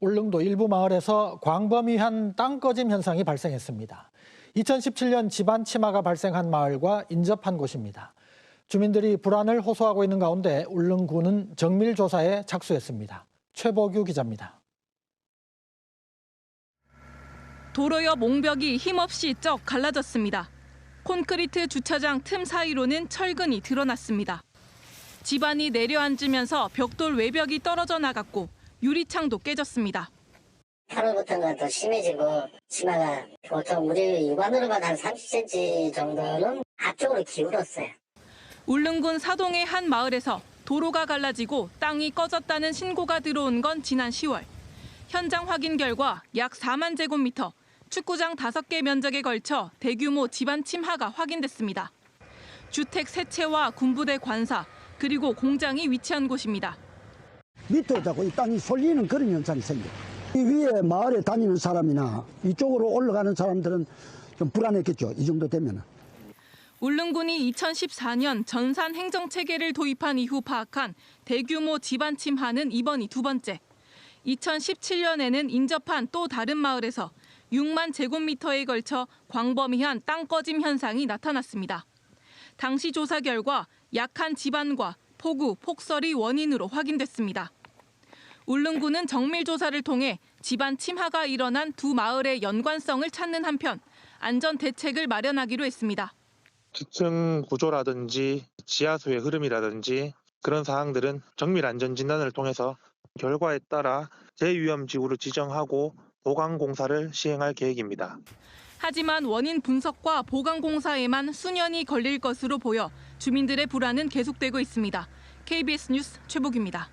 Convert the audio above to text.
울릉도 일부 마을에서 광범위한 땅꺼짐 현상이 발생했습니다. 2017년 집안 침하가 발생한 마을과 인접한 곳입니다. 주민들이 불안을 호소하고 있는 가운데 울릉군은 정밀 조사에 착수했습니다. 최보규 기자입니다. 도로 옆 옹벽이 힘없이 쩍 갈라졌습니다. 콘크리트 주차장 틈 사이로는 철근이 드러났습니다. 집안이 내려앉으면서 벽돌 외벽이 떨어져 나갔고 유리창도 깨졌습니다. 8월부터는 더 심해지고 치마가 보통 우리 육안으로 봐도 한 30cm 정도는 앞쪽으로 기울었어요. 울릉군 사동의 한 마을에서 도로가 갈라지고 땅이 꺼졌다는 신고가 들어온 건 지난 10월. 현장 확인 결과 약 4만 제곱미터, 축구장 5개 면적에 걸쳐 대규모 집안 침하가 확인됐습니다. 주택 세 채와 군부대 관사, 그리고 공장이 위치한 곳입니다. 밑으로 자꾸 이 땅이 쏠리는 그런 현상이 생겨. 이 위에 마을에 다니는 사람이나 이쪽으로 올라가는 사람들은 좀 불안했겠죠. 이 정도 되면은. 울릉군이 2014년 전산 행정 체계를 도입한 이후 파악한 대규모 집안 침하는 이번이 두 번째. 2017년에는 인접한 또 다른 마을에서 6만 제곱미터에 걸쳐 광범위한 땅 꺼짐 현상이 나타났습니다. 당시 조사 결과 약한 집안과 폭우, 폭설이 원인으로 확인됐습니다. 울릉군은 정밀 조사를 통해 집안 침하가 일어난 두 마을의 연관성을 찾는 한편 안전 대책을 마련하기로 했습니다. 지층 구조라든지 지하수의 흐름이라든지 그런 사항들은 정밀 안전 진단을 통해서 결과에 따라 재위험 지구로 지정하고 보강 공사를 시행할 계획입니다. 하지만 원인 분석과 보강 공사에만 수년이 걸릴 것으로 보여 주민들의 불안은 계속되고 있습니다. KBS 뉴스 최복입니다.